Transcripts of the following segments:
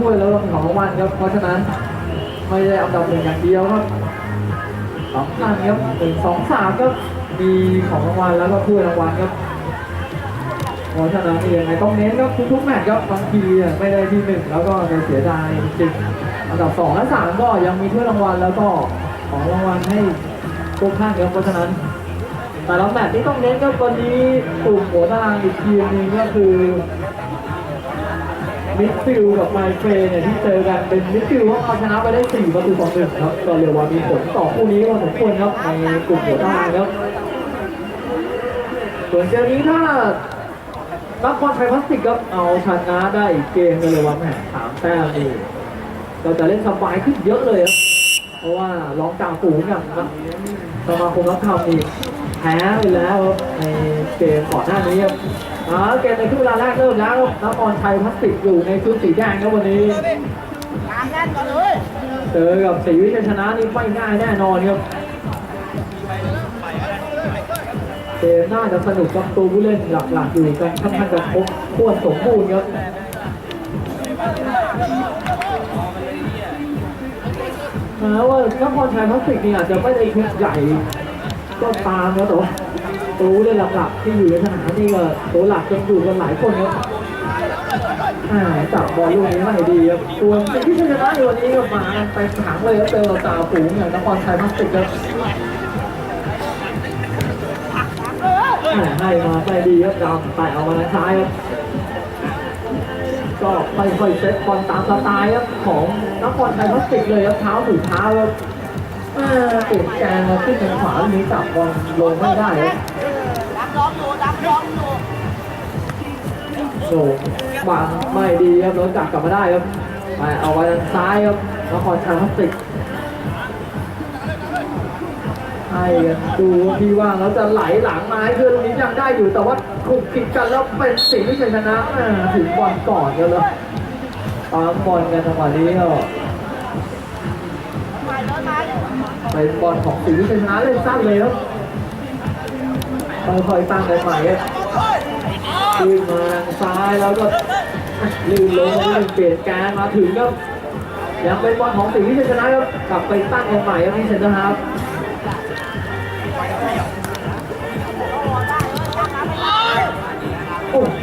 ถ้วยแล้วของรางวัลครับ เพราะฉะนั้นไม่ได้อันดับหนึ่งอย่างเดียวครับสองท่านครับหนึ่งสองสามก็มีของรางวัลแล้วก็ถ้วยรางวัลครับเพราะฉะนั้นเองไงต้องเน้นครับทุกๆแมตช์ครับบางทีไม่ได้ที่หนึ่งแล้วก็จะเสียดายจริงอันดับสองและสามก็ยังมีถ้วยรางวัลแล้วก็ของรางวัลให้ทุกท่านครับเพราะฉะนั้น แต่ละแมตช์ที่ต้องเน้นครับวันนี้กลุ่มหัวตารางอีกทีมหนึงก็คือ มิดฟิลกับไมเฟรเนี่ยที่เจอกันเป็นมิดฟิลว่าเอาชนะไปได้4ประตูต่อหนึ่งครับก็เรียกว่ามีผลต่อคู่นี้พอสมควรครับในกลุ่มหัวตาราครับส่วนเกมนี้ถ้านักบอลไทยพลาสติกครับเอาชนะได้เกมกันเลยว่าแหมสามแต้มนี่เราจะเล่นสบายขึ้นเยอะเลยครับเพราะว่าร้องจ่าฝูงอย่างนะสมาคมนักทำนี่แพ้ไปแล้วในเกมก่อนหน้านี้ครับ อ่าเกมในครึ่งเวลาแรกเริ่มแล้วนักบอลไทยพลาสติกอยู่ในชุดสีแดงครับวันนี้ตามแน่นก่อนเลยเจอกับสีวิชัยชนะนี่ไม่ง่ายแน่นอนครับเกมน่าจะสนุกกับตัวผู้เล่นหลักๆอยู่กันค่อนข้างจะครบถ้วนสมบูรณ์ครับแม้ว่านครชัยพลาสติกนี่อาจจะไม่ได้ชุดใหญ่ก็ตามนะแต่ว่า ตัวผู้เล่นหลักๆที่อยู่ในสนามนี่ก็ตัวหลักจนอยู่กันหลายคนครับจับบอลลูกนี้ไม่ดีครับส่วนสิ่งที่ชนะในวันนี้ก็มาไปขังเลยครับเจอจ่าฝูงอย่างนครชัยพลาสติกครับให้มาไม่ดีครับดำแต่เอามาท้ายครับก็ค่อยๆเซตบอลตามสไตล์ครับของนครชัยพลาสติกเลยครับเท้าถึงเท้าครับแม่เปลี่ยนแกงมาขึ้นทางขวาลูกนี้จับบอลลงไม่ได้ครับ ดับร้องอยู่ดับร้องอยู่โด่งวางไม่ดีครับโดนจับกลับมาได้ครับไปเอาไว้ทางซ้ายครับนครชัยพลาสติกให้กันดูว่าพี่ว่างแล้วจะไหลหลังมาให้เพื่อนตรงนี้ยังได้อยู่แต่ว่าถูกผิดกันแล้วเป็นสีวิชัยชนะอ่าถึงบอลก่อนกันแล้วตามบอลกันจังหวะนี้ก็ไปเดินมาเป็นบอลของสีวิชัยชนะเล่นสั้นเลยครับ ค่อยๆตั้งกันใหม่ครับขึ้นมาทางซ้ายแล้วก็ลื่นลงลื่นเปลี่ยนแกนมาถึงก็ยังเป็นบอลของสีวิชชนะครับกลับไปตั้งกันใหม่ครับที่เซนเตอร์ฮาล์ฟโอ้โห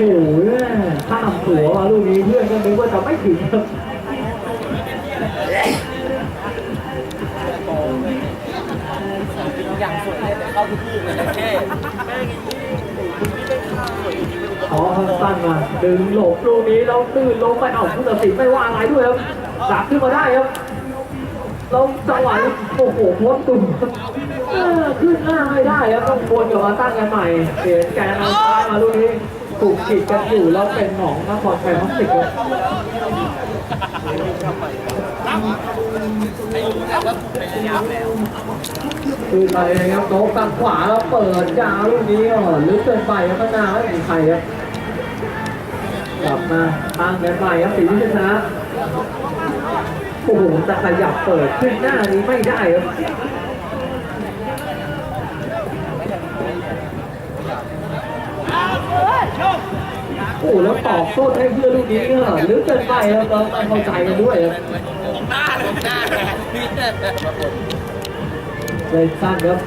ข้ามหัวมาลูกนี้เพื่อนก็นึกว่าจะไม่ถึงครับ อย่างสวยเลยแต่เข้าทุกลูกเลยนะเท่ขอสั้นมาดึงหลบลูกนี้แล้วตื้นลงไปเอ้าผู้ตัดสินไม่ว่าอะไรด้วยครับดักขึ้นมาได้ครับแล้วจังหวะโอ้โหโพสต์ตุ่มขึ้นหน้าไม่ได้ครับต้องวนกลับมาตั้งกันใหม่เปลี่ยนแกนเอาซ้ายมาลูกนี้ถูกขีดกันอยู่แล้วเป็นของนครชัยพลาสติกครับให้รู้แล้วว่าผมพยายามแล้ว ขึ้นไปเลยครับโต๊ะตังขวาแล้วเปิดยาวลูกนี้ก็ลึกเกินไปครับข้างหน้าไม่มีใครครับกลับมาตั้งกันใหม่ครับสีวิชนะโอ้โหแต่ขยับเปิดขึ้นหน้านี้ไม่ได้ครับโอ้โหแล้วตอกโทษให้เพื่อนลูกนี้ก็ลึกเกินไปครับเราต้องเข้าใจกันด้วยครับหน้าเลยหน้าเลยนี่ เลยสั้นครับ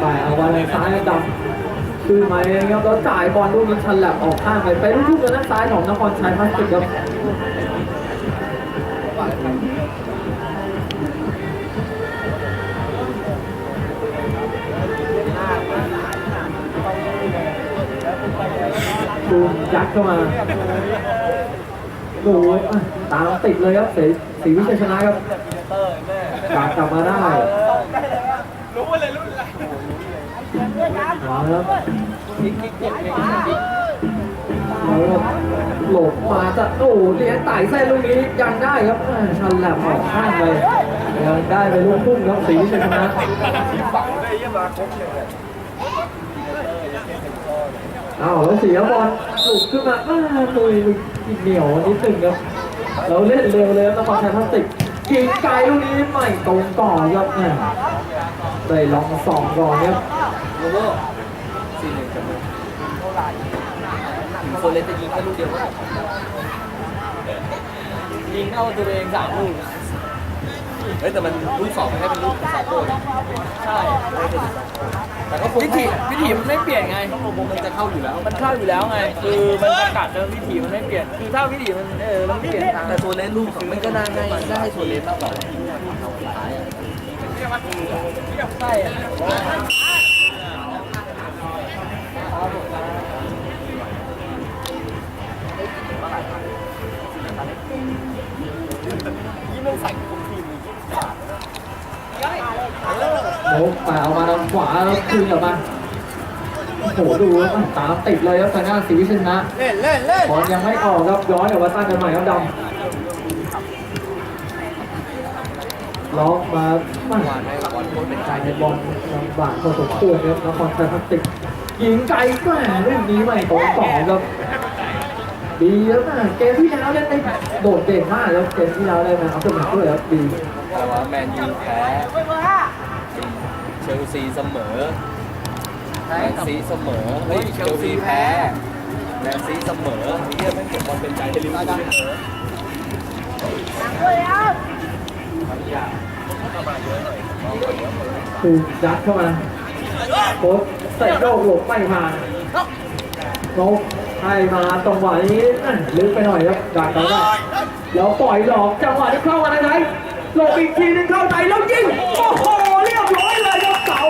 ไปเอาบอลทางซ้ายดับคือไหมครับแล้วจ่ายบอลลูกนี้ชันแหลับออกข้างไปไปลูกๆทางด้านซ้ายของนครชัยพัฒน์ครับ ดูยัดเข้ามาโอ้ยอะตาติดเลยครับสีสีวิชัยชนะครับกลับกลับมาได้รู้เลยรุ่นอะไรเอาละครับคิกคิกเจ็บเลยเอาละครับหลบมาจะโอ้โหเลี้ยงไต่เส้นลูกนี้ยังได้ครับชันแหลมออกข้างไปยังได้ไปลูกพุ่งครับสีวิชัยชนะ ฝังเลยยี่มาครบเลย อ้าวแล้วเสียบอลหลุดขึ้นมาอ้ามืออีกเหนียวนิดหนึ่งครับเราเล่นเร็วเลยครับนครชัยพลาสติกกิงไกลลูกนี้ไม่ตรงก่อนครับแม่ได้ลองสองก่อนครับโรเวอร์สี่หนึ่งจำนวนโซเลนจะยิงแค่ลูกเดียวก็ได้ยิงเข้าตัวเองสามลูก เฮ้ยแต่มันลูกสองมันให้เป็นลูกสองตัวใช่แต่ก็วิธีวิธีมันไม่เปลี่ยนไงมันจะเข้าอยู่แล้ว มันเข้าอยู่แล้วไง คือมันจะกัดแล้ววิธีมันไม่เปลี่ยน คือถ้าวิธีมันเออมันเปลี่ยนแต่ตัวเลนลูกมันก็น่าง่ายได้ให้ตัวเลนมากกว่าใช่อะยิ่งมันใส่ โอ้แต่เอามาทางขวาแล้วคืนกลับมาโอ้โหดูครับตามติดเลยครับทางด้านศรีวิชนะเล่นเล่นเล่นบอลยังไม่ออกครับย้อนกลับมาตั้งกันใหม่ครับดำล็อกมาไม่วานให้บอลโคตรเป็นใจจ่ายในบอลลำบากพอสมควรครับนครชัยพลาสติกยิงไกลแม่เรื่องนี้ไม่ตรงต่อครับดีแล้วนะเกมที่แล้วเล่นได้โดดเด่นมากแล้วเกมที่แล้วได้มาเอาตัวมาด้วยครับดีแต่ว่าแมนยูแพ้เบอร์ห้าเช ลซีเสมอแมนซีเสมอเฮ้ยเชลซีแพ้แมนซีเสมอนี่ไม่เก็บบอลเป็นใจให้ลิเวอร์พูลเสมอด้วยครับถูกยัดเข้ามาโค้ชใส่โยกหลบไม่ผ่านนกให้มาจังหวะนี้นั่นลึกไปหน่อยครับดักเขาได้แล้วปล่อยหลอกจังหวะที่เข้ามาในไหนหลบอีกทีนึงเข้าใจแล้วยิงโอ้โห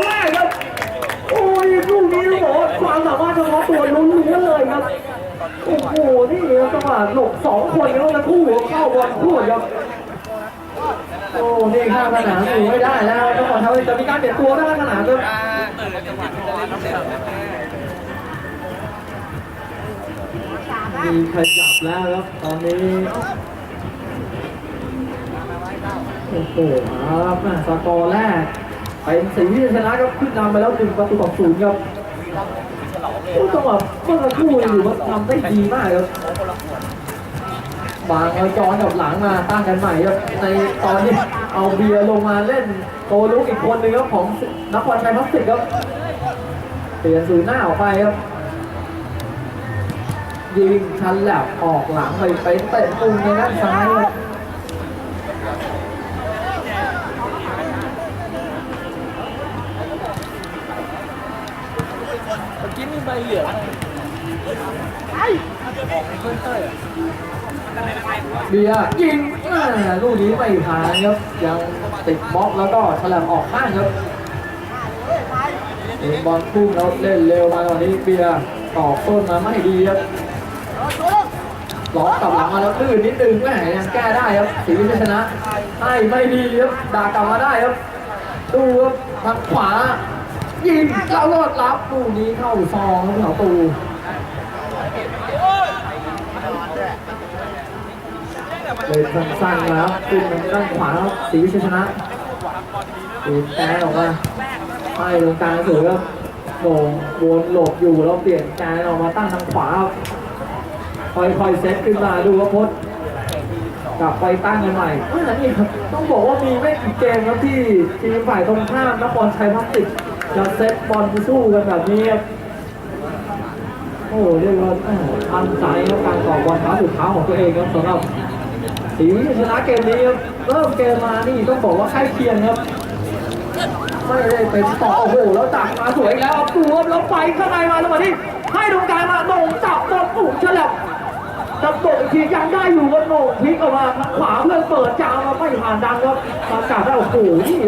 แรกครับ โอ้ยลูกนี้โหความสามารถเฉพาะตัวลุ้นๆเลยครับ โอ้โห นี่จังหวะหลบสองคนแล้วทั้งคู่เข้าบอลคู่ครับ โอ้นี่ข้างสนามอยู่ไม่ได้แล้วต้องขอทำจะมีการเปลี่ยนตัวข้างสนามครับมีขยับแล้วครับตอนนี้โอ้โหครับสกอร์แรก เป็นสีชนะครับขึ้นนำไปแล้วหนึ่งประตูต่อศูนย์ครับโอ้จังหวะเมื่อสักครู่อยู่ว่าทำได้ดีมากครับบางเอาจอนกับหลังมาตั้งกันใหม่ครับในตอนนี้เอาเบียร์ลงมาเล่นโตลุกอีกคนหนึ่งครับของนักครชัยพลาสติกครับเปลี่ยนศูนหน้าออกไปครับยิงชันแหลบออกหลังไปไปเตะมุมในด้านซ้ายครับ เมื่อกี้มีใบเหลืองไอ้เพิ่มเต้ยอะเบียร์ยิงแม่ลูกนี้ไม่ผ่านครับยังติดบล็อกแล้วก็ฉลับออกข้างครับเองบอลพุ่งแล้วเล่นเร็วมาตอนนี้เบียร์ต่อต้นมาไม่ดีครับโดนตัวล็อกกลับหลังมาแล้วลื่นนิดนึงแม่ยังแก้ได้ครับสีวิชัยชนะให้ไม่ดีครับด่ากลับมาได้ครับดูครับทางขวา ยิงแล้วรอดรับลูนี้เข้าซองครับประตูเลยสั้นๆมาครับขึ้นด้านขวาครับสีวิชชนะตีนแกนออกมาให้ตรงกลางเสือครับโหน่งวนหลบอยู่แล้วเปลี่ยนแกนออกมาตั้งทางขวาครับค่อยๆเซตขึ้นมาดูว่าพดกลับไปตั้งกันใหม่อ่านี่ครับต้องบอกว่ามีไม่กี่เกมครับที่ทีมฝ่ายตรงข้ามนครชัยพลาสติก จะเซตบอลสู้กันแบบนี้ครับโอ้เรียกว่าอันใจครับการต่อบอลเท้าสุดเท้าของตัวเองครับสำหรับสีชนะเกมนี้ครับเริ่มเกมมานี่ต้องบอกว่าใกล้เคียงครับไม่ได้เป็นต่อโอ้โหแล้วดักมาสวยแล้วตัวครับแล้วไปข้างในมาแล้วมาที่ให้ตรงกลางมาโหน่งจับบอลปุ่มฉลับจับตกอีกทียังได้อยู่บนโหน่งพลิกออกมาขวาเพื่อนเปิดจาวมาไม่ผ่านดังครับมากาดได้โอ้โหนี่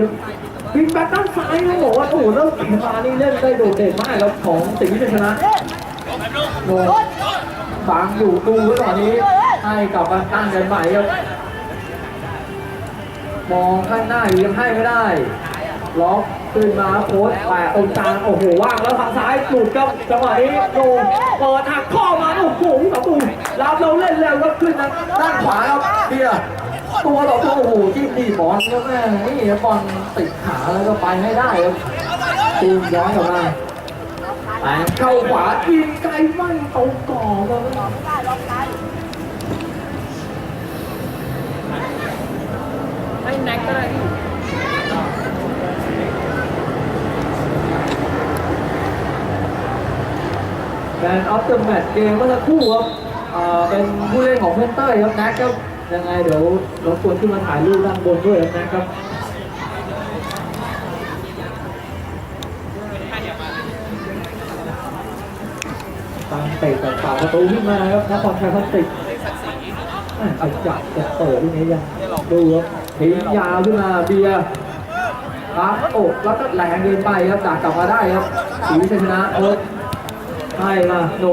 พิงแบ็คด้านซ้ายต้องบอกว่าโอ้โหแล้วสีฟ้านี่เล่นได้โดดเด่นมากครับของสิงห์วิทยชนะโหน่งบังอยู่ดูไว้ก่อนนี้ให้กลับมาตั้งกันใหม่ครับมองข้างหน้าอยู่ยังให้ไม่ได้ล็อกขึ้นมาโค้ดแปะตรงกลางโอ้โหว่างแล้วทางซ้ายหลุดครับจังหวะนี้โดนเปิดหักข้อมาโอ้โหประตูรับเราเล่นเร็วก็ขึ้นด้านขวาครับเบียร์ ตัวต่อตัวโอ้โหจิ้มดีบอลครับแม่นี่บอลติดขาแล้วก็ไปไม่ได้ครับตีมย้อนกลับมาแต่เข้าขวายิงไกลไม่ตรงกรอบครับไม่ได้ล็อกไกลให้แน็กก็ได้พี่แมนออฟเดอะแมตช์เกมเมื่อสักครู่ครับอ่าเป็นผู้เล่นของเพื่อนเต้ยครับแน็กครับ ยังไงเดี๋ยวรบกวนขึ้นมาถ่ายรูปด้านบนด้วยน็กครับตามเตะแต่ฝ่าประตูขึ้นมาครับนครชัยพลาสติกแม่เอาจับจะเปิดที่นี้ยังดูครับทิ้งยาวขึ้นมาเบียร์รับอกแล้วก็แรงเกินไปครับดักกลับมาได้ครับศรีวิชชนะเอิร์ธให้มาโน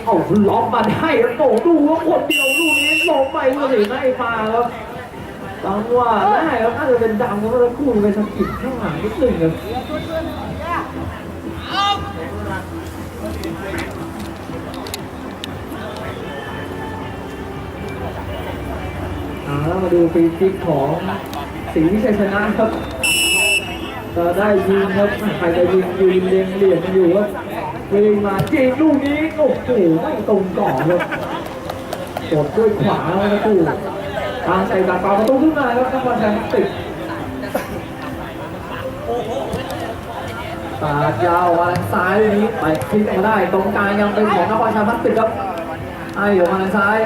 งเอาล็อกมาได้ครับโหนงดูว่าคนเดียวลูกนี้ลงไปเมื่อถึงให้มาครับจังหวะได้ครับน่าจะเป็นดำครับเมื่อสักครู่เป็นสกิดข้างหลังนิดหนึ่งครับอ่ามาดูฟรีคิกของศรีวิชัยชนะครับจะได้ยิงครับใครจะยิงยืนเรียงเหลี่ยมกันอยู่ครั บวิ่งมายิงลูกนี้ โอ้โหไม่ตรงก่อนครับกดด้วยขวาแล้วนะคู่ทางใส่ตัดเปล่าประตูขึ้นมาครับนครชัยพลาสติกปาดยาวมาทางซ้ายลูกนี้ไปพลิกมาได้ ตรงกลางยังเป็นของนครชัยพลาสติกครับไอ้เดี๋ยวมาทางซ้าย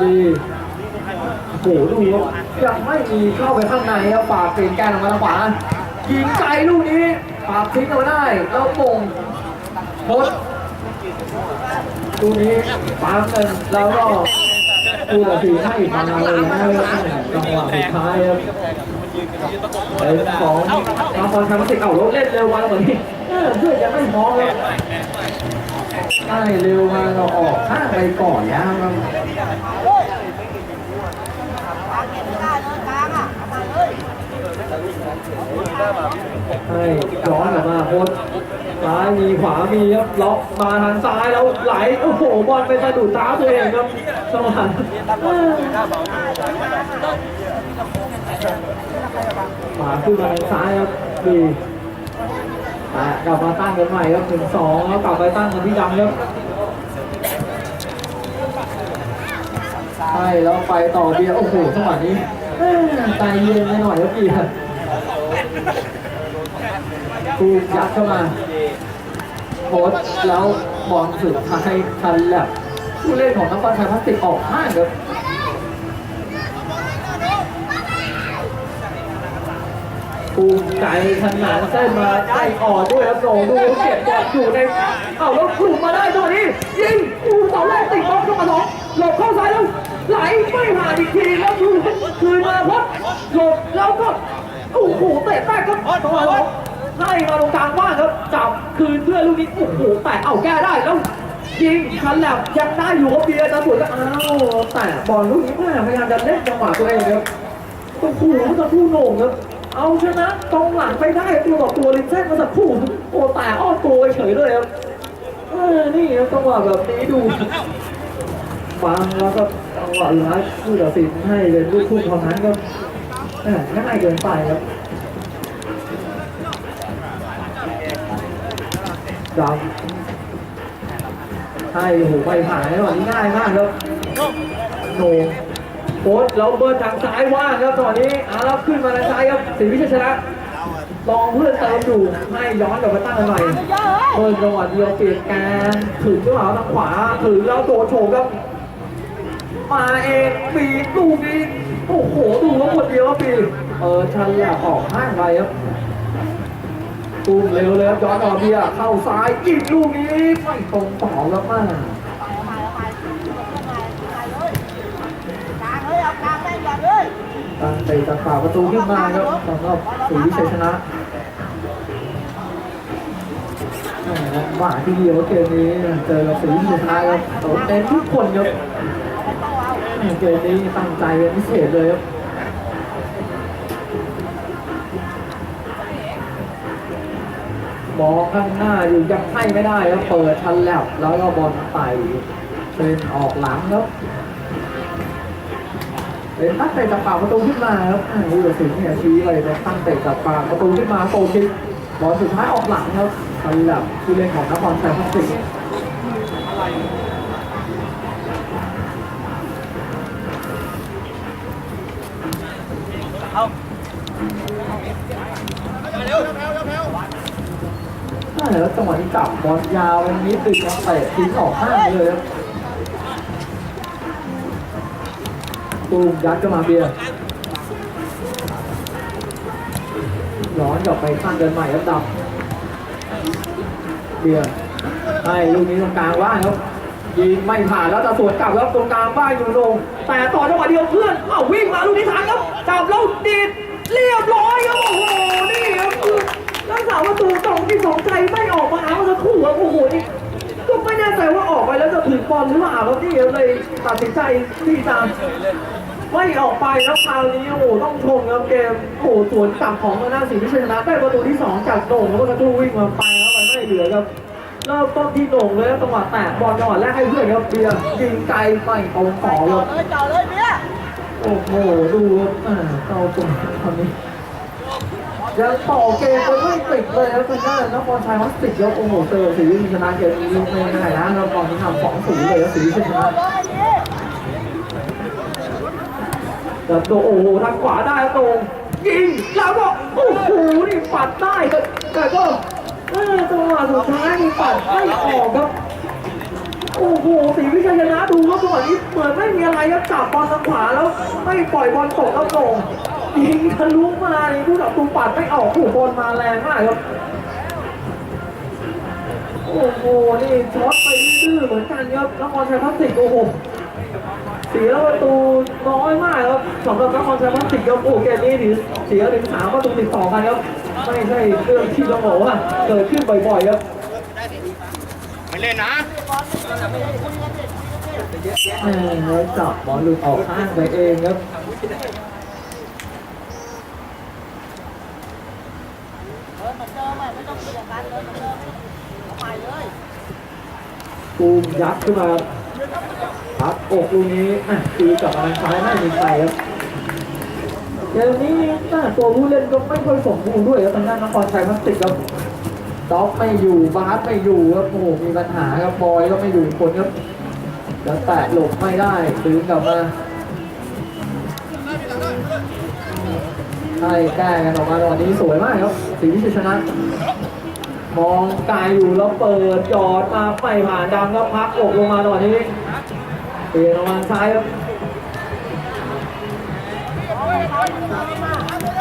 ดีโอ้โหดูครับยังไม่มีเข้าไปข้างในครับฝากเปลี่ยนแกนออกมาทางขวายิงไกลลูกนี้ ฝากทิ้งเอาได้แล้วมงโพสลูกนี้ปั๊มหนึ่งแล้วก็ตัดสินให้มาเลยนะครับจังหวะสุดท้ายครับเป็นของนครชัยพลาสติกเอารถเล่นเร็วมาเหมือนนี้เพื่อนยังไม่พร้อมเลยใช่เร็วมาเราออกข้างไปก่อนนะครับได้มา ให้ย้อนกลับมาโคตรซ้ายมีขวามีครับล็อกมาทางซ้ายแล้วไหลโอ้โหบอลไปสะดุดเท้าตัวเองครับสมานขวาขึ้นมาทางซ้ายครับดีกลับมาตั้งกันใหม่ครับหนึ่งสองแล้วกลับไปตั้งกันที่ดำครับใช่แล้วไปต่อเบียร์โอ้โหจังหวะนี้ใจเย็นไปหน่อยครับเบียร์ กูยัดเข้ามาโพสแล้วบอลสุดท้ายทันแลบผู้เล่นของนครชัยพลาสติกออกห้างครับภูมิใจขนาดเส้นมาได้อ่อนด้วยครับโหนดูเก็บบอลอยู่ในเอ้าแล้วกลุ่มมาได้ตอนนี้ยิงกูเสาแรกติดบอลเข้ามาสองหลบเข้าซ้ายแล้วไหลไม่ผ่านอีกทีแล้วดูคืนมาพดหลบแล้วก็โอ้โหเตะแป้งครับจังหวสอง ให้มาตรงกลางว่างครับจับคืนเพื่อนลูกนี้โอ้โหแต่เอาแก้ได้แล้วยิงคันแลบยังได้อยู่ครับเบียร์จะสวนก็อ้าวแต่บอลลูกนี้แม่พยายามจะเล่นจังหวะตัวเองครับโอ้โหจะพูดโหน่งครับเอาชนะตรงหลังไปได้ตัวต่อตัวลินเส้นมาสักคู่โอ้แต่อ้อตัวเฉยเลยครับเออนี่ครับจังหวะแบบนี้ดูฟังแล้วก็จังหวะร้ายผู้ตัดสินให้เป็นลูกทุ่เท่านั้นครับง่ายเกินไปครับ ดำใช่โอ้โหไปผ่านแล้วอันนี้ง่ายมากครับโหนโพสต์แล้วเบิร์นทางซ้ายว่างครับตอนนี้อารับขึ้นมาทางซ้ายครับศรีวิชัยชนะลองเพื่อนเติมอยู่ให้ย้อนกลับมาตั้งใหม่เบิร์จังหวะเดียวเปลี่ยนการถึงจังหวะทางขวาถึงแล้วโดนโฉบครับมาเองปีดลูกนี้โอ้โหดูว่าคนเดียวปีเออชันแหลกออกห้างไปครับ ตุ้มเร็วเลยครับจอร์ดออเบียเข้าซ้ายอีกลูกนี้ไม่ตรงต่อแล้วมากตั้งเตะจากฝ่าประตูขึ้นมาครับสำหรับศรีวิชัยชนะหม่หว่าที่เดียวเกมนี้เจอกับศรีวิชัยชนะครับแต่ว่าเน้นทุกคนครับเกมนี้ตั้งใจเป็นพิเศษเลยครับ มองข้างหน้าอยู่ยังให้ไม่ได้ครับเปิดทันแล้วแล้วก็บอลไปเป็นออกหลังครับเป็นตั้งเตะจากปากประตูขึ้นมาครับอ่าผู้ตัดสินเนี่ยชี้เลยเป็นตั้งเตะจากปากประตูขึ้นมาโกคิกบอลสุดท้ายออกหลังครับสำหรับผู้เล่นของนครชัยพลาสติก ไม่แล้วจังหวะนี้จับบอลยาววันนี้ติดมาเตะทิ้งออกข้างเลยครับตูมยัดก็มาเบียร์ย้อนกลับไปข้างเดินใหม่ครับดำเบียร์ให้ลูกนี้ตรงกลางว่างครับยิงไม่ผ่านแล้วจะสวนกลับครับตรงกลางบ้านอยู่โดงแต่ต่อจังหวะเดียวเพื่อนเอ้าวิ่งมาลูกนี้ทันครับจับแล้วดีดเรียบร้อยครับโอ้โห บอลหรือเปล่าครับนี่เลยตัดสินใจที่จะไม่ออกไปแล้วคราวนี้โอ้โหต้องชมครับเกมโอ้โหสวนกลับของมานาสีวิชยนะได้ประตูที่2จากโด่งแล้วก็กระทู้วิ่งมาไปแล้วไปไม่เหลือครับเริ่มต้นที่โด่งเลยจังหวะแตะบอลจังหวะแรกให้เพื่อนครับเบียร์ยิงไกลไม่ตรงต่อบเลยจอเลยเมียโอ้โหดูครับอ่าเจ้าตัวคนนี้ ยังต่อเกมไปไม่ติดเลยครับทางด้านนครชัยมัสติดยกโอ้โหเจอสีวิชัยชนะเกมนี้ไม่ง่ายนะเราก่อนที่ทำสองศูนย์เลยครับสีวิชัยชนะเลยนี่แต่โดโอ้โหทางขวาได้ตรงยิงแล้วก็โอ้โหนี่ปัดได้แต่ก็เออจังหวะสุดท้ายนี่ปัดไม่ออกครับโอ้โหสีวิชัยชนะดูครับจังหวะนี้เหมือนไม่มีอะไรครับจับบอลทางขวาแล้วไม่ปล่อยบอลตกแล้วตรง ยิงทะลุมานี่ผู้กับตูปัดไม่ออกผู้บอลมาแรงมากครับ โอ้โห นี่ช็อตไปดื้อๆเหมือนกันครับนครชัยพลาสติกโอ้โหเสียประตูน้อยมากครับสำหรับนครชัยพลาสติกครับโอ้เกมนี้ถือเสียถึงสามประตูติดต่อกันครับ ไม่ใช่เรื่องที่ต้องบอกว่าเกิดขึ้นบ่อยๆครับไม่เล่นนะแหมจับบอลหลุดออกข้างไปเองครับ เดินเหมือนเดิมอะไม่ต้องเปูมยัดขึ้นมาพับอกลูกนี้อะตีกลับมาทางซ้ายไม่มีใครครับเกมนี้น้าตัวผู้เล่นก็ไม่ค่อยสมบูรณ์ด้วยครับทางด้านนครชัยพลาสติกครับด็อกไม่อยู่บาสไม่อยู่ครับโอ้โหมีปัญหาครับบอยก็ไม่อยู่คนครับแล้วแตะหลบไม่ได้ตื้นกลับมาให้แก้กันออกมาตอนนี้สวยมากครับสีวิชัยชนะ มองไกลอยู่แล้วเปิดจอดมาไม่ผ่านดำก็พักอกลงมาตอนนี้เปลี่ยนออกมาซ้ายครับ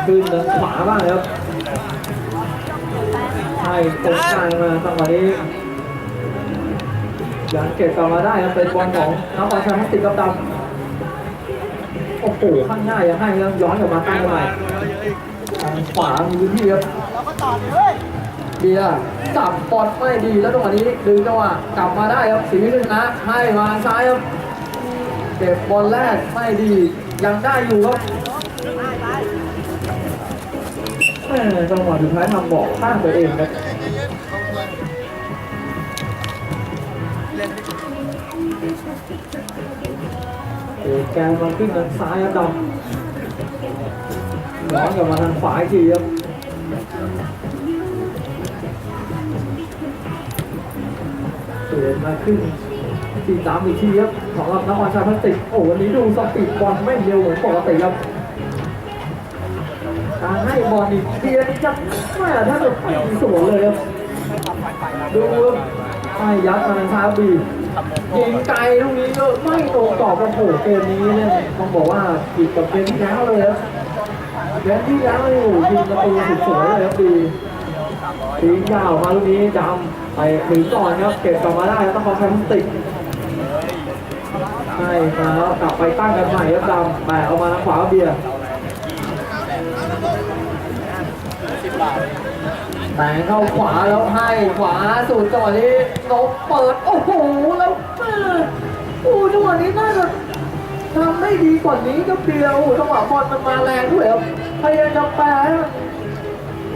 ขึ้นทางขวาบ้างครับให้ตรงกลางมาจังหวะนี้ยังเก็บกลับมาได้ครับเป็นบอลของนครชัยพัสติกกับดำโอ้โหข้างหน้ายังให้แล้วย้อนกลับมาตั้งใหม่ทางขวามีที่ครับเราก็จอเลย เบียร์จับบอลไม่ดีแล้วจังวะนี้ดึงจังหวะกลับมาได้ครับสีวิทยนะให้มาซ้ายครับเก็บบอลแรกไม่ดียังได้อยู่ครับได้ไปแม่จังหวะสุดท้ายทำบอกข้างตัวเองครับเอแกนมาขึ้นทางซ้ายครับดำย้อนกลับมาทางขวาอีกทีครับ เปลี่ยนมาขึ้นสี่สามอีกทีครับสำหรับนครชัยพลาสติกโอ้วันนี้ดูสปีดบอลไม่เร็วเหมือนปกติครับการให้บอลอีกเทียนี่จะไม่ถ้าจะไม่มีสวนเลยครับดูครับให้ยัดมาทางซ้ายบียิงไกลลูกนี้ก็ไม่ตรงต่อกับโผเกมนี้เนี่ยต้องบอกว่าผิดกับเกมที่แล้วเลยครับเกมที่แล้วนี่โอ้โหยิงประตูสุดสวยเลยครับดี ทิ้งยาวมาลูกนี้ดำไปถึงก่อนครับ เก็บกลับมาได้แล้วต้องขอใช้พลาสติกใช่ครับกลับไปตั้งกันใหม่ครับดำแต่เอามาทางขวาเบียร์แต่งเข้าขวาแล้วให้ขวาสุดจังหวะนี้นกเปิด โอ้โหแล้วแม่โอ้จังหวะนี้น่าจะทำได้ดีกว่านี้ก็เดียวโอ้จังหวะบอลมันมาแรงด้วยครับพยายามจะแปร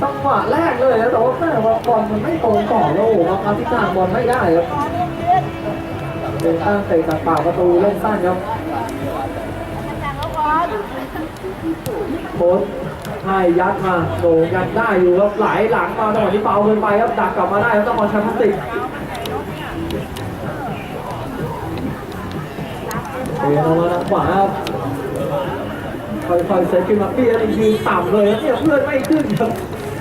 จังหวะแรกเลยนะแต่ว่าแม่ว่าบอลมันไม่ตรงต่อแล้วโอ้โหมาพาทิศทางบอลไม่ได้ครับเป็นตั้งเตะจากปากประตูเล่นสั้นครับแต่งแล้วก่อนโค้ชให้ยัดมาโด่งยังได้อยู่ครับไหลหลังมาจังหวะที่เปาเกินไปครับดักกลับมาได้ครับต้องบอลแชมป์พลาสติกเปลี่ยนมาทางขวาครับค่อยๆเซตขึ้นมาเปลี่ยนอีกทีต่ำเลยครับเนี่ยเพื่อนไม่ขึ้นครับ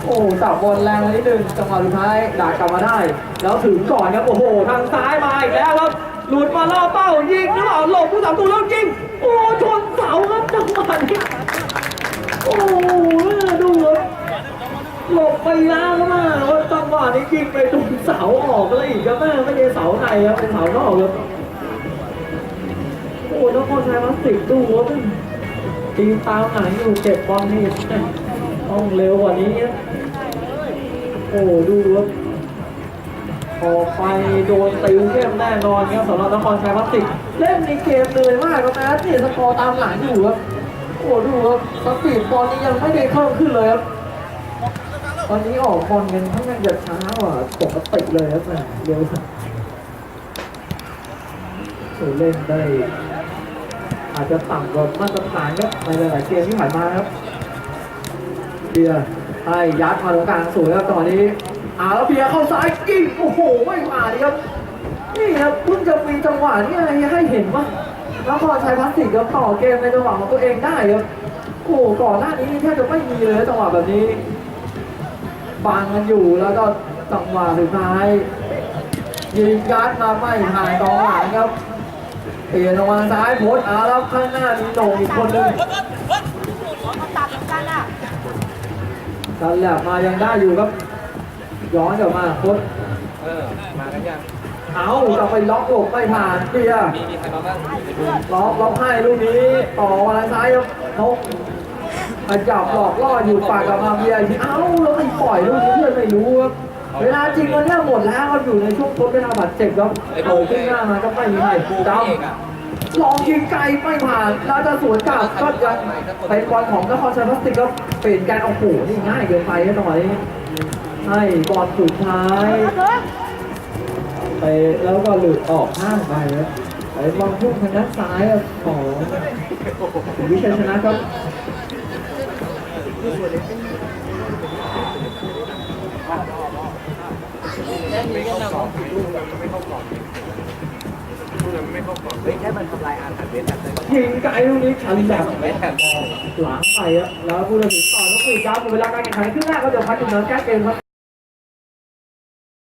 โอ้จับบอลแรงนิดนึงจังหวะสุดท้ายด่ากลับมาได้ แล้วถึงก่อนครับโอ้โห ทางซ้ายมาอีกแล้วครับ หลุดมาล่อเป้ายิงหรือเปล่าหลบผู้สามตัวแล้วยิงโอ้ชนเสาครับจังหวะนี้โอ้ดูครับหลบไปแล้วครับแม่ว่าจังหวะนี้ยิงไปตรงเสาออกเลยอีกครับแม่ไม่ใช่เสาในครับเป็นเสานอกครับโอ้นครชัยมาสิบดูครับตีตามหนังอยู่เก็บบอลนี่ ต้องเร็วกว่านี้โอ้ดูครับออกไปโดนติวเข้มแน่นอนครับสำหรับนครชัยพลาสติก เล่นในเกมเลยมากครับแม้ที่สกอร์ตามหลังอยู่ครับโอ้ดูครับสปีดบอลนี้ยังไม่ได้เพิ่มขึ้นเลยครับตอนนี้ออกบอลกันค่อนข้างจะช้ากว่าปกติเลยครับแม่เร็วโอ้เล่นได้ อาจจะต่ำกว่ามาตรฐานครับในหลายๆเกมที่ผ่านมาครับ เบียร์ให้ยัดมาตรงกลางสวยครับตอนนี้อาแล้วเบียร์เข้าซ้ายกิ้งโอ้โหไม่มาดิครับนี่ครับเพิ่งจะมีจังหวะนี้ให้เห็นว่าแล้วพอใช้พลาสติกครับต่อเกมในจังหวะของตัวเองได้ครับโอ้โหก่อนหน้านี้นี่แทบจะไม่มีเลยจังหวะแบบนี้บังกันอยู่แล้วก็จังหวะสุดท้ายยิงยัดมาไม่ห่างกองหลังครับเปลี่ยนออกมาซ้ายโพสอาแล้วข้างหน้ามีโหน่งอีกคนหนึง ดันแหลบมายังได้อยู่ครับ ย้อนกลับมาโคตรเออ มากันยัง เอาจะไปล็อกหลบไม่ผ่านเปียมีมีใครมาบ้างล็อกล็อกให้ลูกนี้ ต่อมาซ้ายครับนกขยับหลอกล่ออยู่ปากกับมาเบียทีเอ้าแล้วไม่ปล่อยลูกนี้เพื่อนไม่รู้ครับเวลาจริงวันนี้หมดแล้วครับอยู่ในช่วงทดเวลาบาดเจ็บครับโผล่ขึ้นหน้ามาก็ไม่มีใครบูดพี่เอกอะำ ลองยิงไกลไม่ผ่านแล้วจะสวนกลับก็ยังเป็นบอลของนครชัยพลาสติกก็เปลี่ยนการเอาโหนี่ง่ายเกินไปหวะนี้ให้บอลสุดท้าย ไปแล้วก็หลุดออกข้างไปครับไปบอลพุ่งทางด้านซ้ายของวิชัยชนะครับไม่เข้ากรอบลูกมันไนไม่เข้ากรอบเฮ้ยแค่มันทำลายอาถรรพ์เวทแบบยิงไกลตรงนี้ฉันแบบไม่แบบหลังไปครับแล้วผู้ตัดสินต่อต้องคุยครับหมดเวลาการแข่งขันขึ้นแรกก็เดี๋ยวพักถึงน้นแก้เกมครับ